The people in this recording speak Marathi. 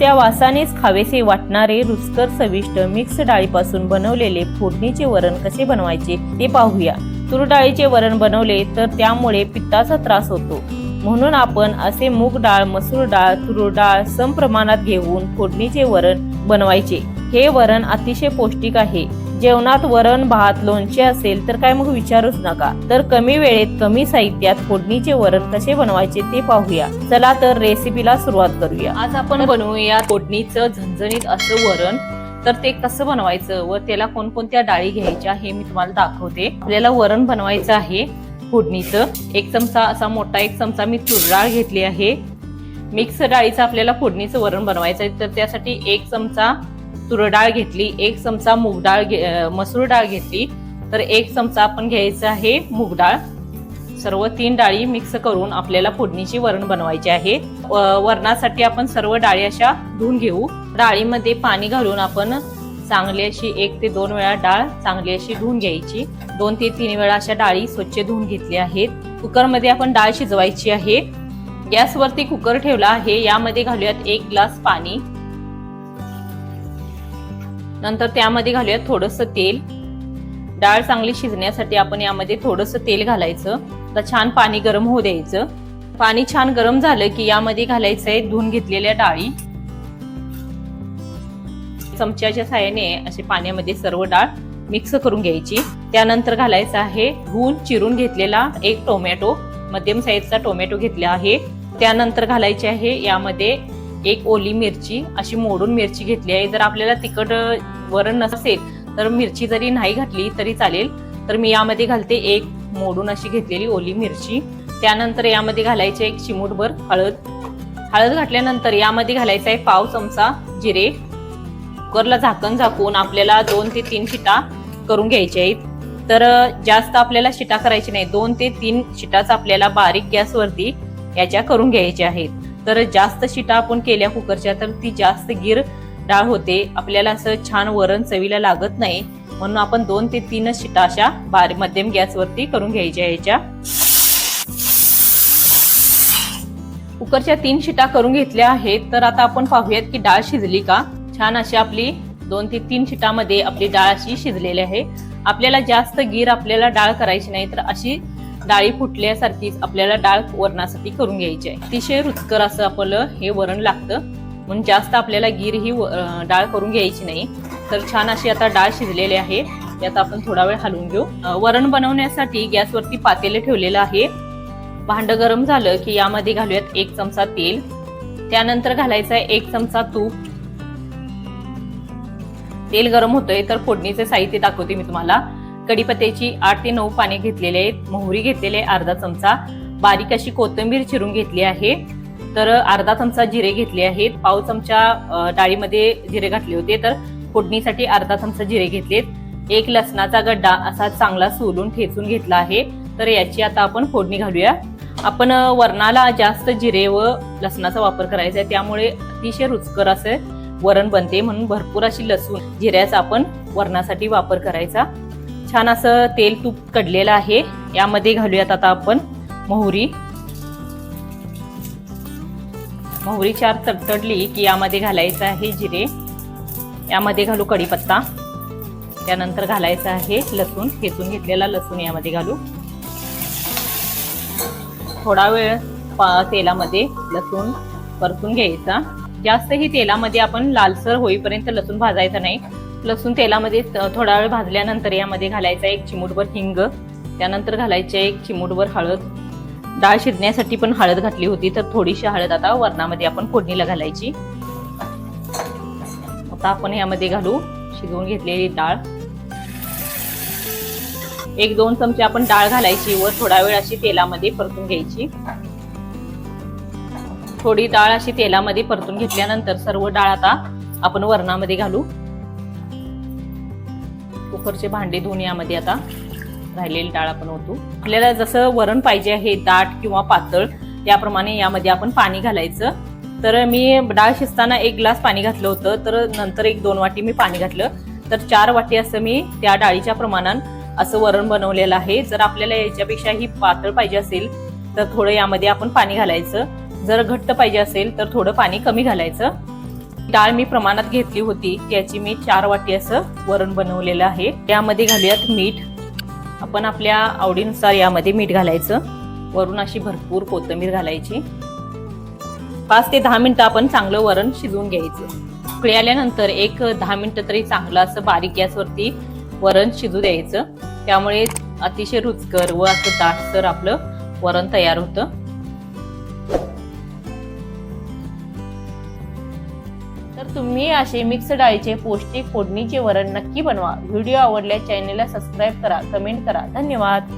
त्या वासानेच खावेसे वाटणारे रुचकर चविष्ट मिक्स डाळीपासून बनवलेले फोडणीचे वरण कसे बनवायचे ते पाहूया. तूर डाळीचे वरण बनवले तर त्यामुळे पित्ताचा त्रास होतो. म्हणून आपण असे मूग डाळ मसूर डाळ तूर डाळ सम प्रमाणात घेऊन फोडणीचे वरण बनवायचे. हे वरण अतिशय पौष्टिक आहे. जेवणात वरण भात लोणचे असेल तर काय मग विचारूच नका. तर कमी वेळेत कमी साहित्यात फोडणीचे वरण कसे बनवायचे ते पाहूया. चला तर रेसिपीला सुरुवात करूया. आज आपण बनवूया फोडणीचं झणझणीत असं वरण. तर ते कसं बनवायचं व त्याला कोणकोणत्या डाळी घ्यायच्या हे मी तुम्हाला दाखवते. आपल्याला वरण बनवायचं आहे फोडणीचं. एक चमचा असा मोठा एक चमचा मी तूर डाळ घेतली आहे. मिक्स डाळीचं आपल्याला फोडणीचं वरण बनवायचं आहे. तर त्यासाठी एक चमचा तुरडाळ घेतली एक चमचा मूग डाळ घे- मसूर डाळ घेतली तर एक चमचा आपण घ्यायचा आहे मूग डाळ. सर्व तीन डाळी मिक्स करून आपल्याला फोडणीची वरण बनवायची आहे. व- वरणासाठी आपण सर्व डाळी अशा धुवून घेऊ. डाळीमध्ये पाणी घालून आपण चांगली अशी एक ते दोन वेळा डाळ चांगली अशी धुवून घ्यायची. दोन ते तीन वेळा अशा डाळी स्वच्छ धुवून घेतल्या आहेत. कुकरमध्ये आपण डाळ शिजवायची आहे. गॅसवरती कुकर ठेवला आहे. यामध्ये घालूयात एक ग्लास पाणी. नंतर त्यामध्ये घालूयात थोडंसं तेल. डाळ चांगली शिजण्यासाठी आपण यामध्ये थोडंसं तेल घालायचं. आता छान पाणी गरम होऊ द्यायचं. पाणी छान गरम झालं की यामध्ये घालायचं आहे धुवून घेतलेल्या डाळी. चमच्याच्या साह्याने असे पाण्यामध्ये सर्व डाळ मिक्स करून घ्यायची. त्यानंतर घालायचं आहे धुवून चिरून घेतलेला एक टोमॅटो. मध्यम साईजचा टोमॅटो घेतला आहे. त्यानंतर घालायचे आहे यामध्ये एक ओली मिरची अशी मोडून मिरची घेतली आहे. जर आपल्याला तिखट वरण नसेल तर मिरची जरी नाही घातली तरी चालेल. तर मी यामध्ये घालते एक मोडून अशी घेतलेली ओली मिरची. त्यानंतर यामध्ये घालायचे एक चिमूटभर हळद. हळद घातल्यानंतर यामध्ये घालायचा आहे पाव चमचा जिरे. कुकरला झाकण झाकून आपल्याला दोन ते तीन शिटा करून घ्यायच्या आहेत. तर जास्त आपल्याला शिटा करायची नाही. दोन ते तीन शिटाच आपल्याला बारीक गॅसवरती याच्या करून घ्यायच्या आहेत. तर जास्त शिटा आपण केल्या कुकरच्या तर ती जास्त गिर डाळ होते. आपल्याला असं छान वरण चवीला लागत नाही. म्हणून आपण दोन ते तीन शिटा अशा बार मध्यम गॅसवरती करून घ्यायच्या याच्या कुकरच्या तीन शिटा करून घेतल्या आहेत. तर आता आपण पाहूयात की डाळ शिजली का? छान अशी आपली दोन ते तीन शिटामध्ये आपली डाळ अशी शिजलेली आहे. आपल्याला जास्त गीर आपल्याला डाळ करायची नाही तर अशी डाळी फुटल्यासारखीच आपल्याला डाळ वरणासाठी करून घ्यायची आहे. अतिशय रुचकर असं आपलं हे वरण लागतं. म्हणून जास्त आपल्याला गीर ही व- डाळ करून घ्यायची नाही. तर छान अशी आता डाळ शिजलेली आहे. यात आपण थोडा वेळ हलवून घेऊ. वरण बनवण्यासाठी गॅसवरती पातेले ठेवलेलं आहे. भांड गरम झालं की यामध्ये घालूयात एक चमचा तेल. त्यानंतर घालायचा आहे एक चमचा तूप. तेल गरम होतंय तर फोडणीचे साहित्य दाखवते मी तुम्हाला. कढीपत्त्याची आठ ते नऊ पाने घेतलेले आहेत. मोहरी घेतलेले आहे अर्धा चमचा. बारीक अशी कोथिंबीर चिरून घेतली आहे. तर अर्धा चमचा जिरे घेतले आहेत. पाव चमचा डाळीमध्ये जिरे घातले होते. तर फोडणीसाठी अर्धा चमचा जिरे घेतलेत एक लसणाचा गड्डा असा चांगला सोलून ठेचून घेतला आहे. तर याची आता आपण फोडणी घालूया. आपण वरणाला जास्त जिरे व लसणाचा वापर करायचा आहे. त्यामुळे अतिशय रुचकर असं वरण बनते. म्हणून भरपूर अशी लसूण जिऱ्याचा आपण वरणासाठी वापर करायचा. छान असं तेल तूप कडलेलं आहे. यामध्ये घालूयात आता आपण मोहरी. मोहरी चार तडतडली की यामध्ये घालायचं आहे जिरे. यामध्ये घालू कढीपत्ता. त्यानंतर घालायचं आहे लसूण. ठेचून घेतलेला लसूण यामध्ये घालू. थोडा वेळ पा- तेलामध्ये लसूण परतून घ्यायचा. जास्त ही तेलामध्ये आपण लालसर होईपर्यंत लसूण भाजायचा नाही. लसूण तेलामध्ये थोडा वेळ भाजल्यानंतर यामध्ये घालायचा एक चिमूटभर हिंग. त्यानंतर घालायचे एक चिमूटभर हळद. डाळ शिजण्यासाठी पण हळद घातली होती तर थोडीशी हळद आता वरणामध्ये आपण फोडणीला घालायची. आता आपण यामध्ये घालू शिजवून घेतलेली डाळ. एक दोन चमचे आपण डाळ घालायची व थोडा वेळ अशी तेलामध्ये परतून घ्यायची. थोडी डाळ अशी तेलामध्ये परतून घेतल्यानंतर सर्व डाळ आता आपण वरणामध्ये घालू. कुकरचे भांडे धुवून यामध्ये आता राहिलेली डाळ आपण ओतू. आपल्याला जसं वरण पाहिजे आहे दाट किंवा पातळ त्याप्रमाणे यामध्ये आपण पाणी घालायचं. तर मी डाळ शिजताना एक ग्लास पाणी घातलं होतं तर नंतर एक दोन वाटी मी पाणी घातलं. तर चार वाटी असं मी त्या डाळीच्या प्रमाणात असं वरण बनवलेलं आहे. जर आपल्याला याच्यापेक्षा ही पातळ पाहिजे असेल तर थोडं यामध्ये आपण पाणी घालायचं. जर घट्ट पाहिजे असेल तर थोडं पाणी कमी घालायचं. डाळ मी प्रमाणात घेतली होती त्याची मी चार वाटी असं वरण बनवलेलं आहे. यामध्ये घालूयात मीठ. आपण आपल्या आवडीनुसार यामध्ये मीठ घालायचं. वरून अशी भरपूर कोथिंबीर घालायची. पाच ते दहा मिनटं आपण चांगलं वरण शिजवून घ्यायचं. उकळी आल्यानंतर एक दहा मिनटं तरी चांगलं असं बारीक गॅसवरती वरण शिजू द्यायचं. त्यामुळे अतिशय रुचकर व असं दाटसर आपलं वरण तयार होतं. तर तुम्ही असे मिक्स डाळीचे पौष्टिक फोडणीचे वरण नक्की बनवा. व्हिडिओ आवडल्या चॅनेलला सबस्क्राईब करा कमेंट करा. धन्यवाद.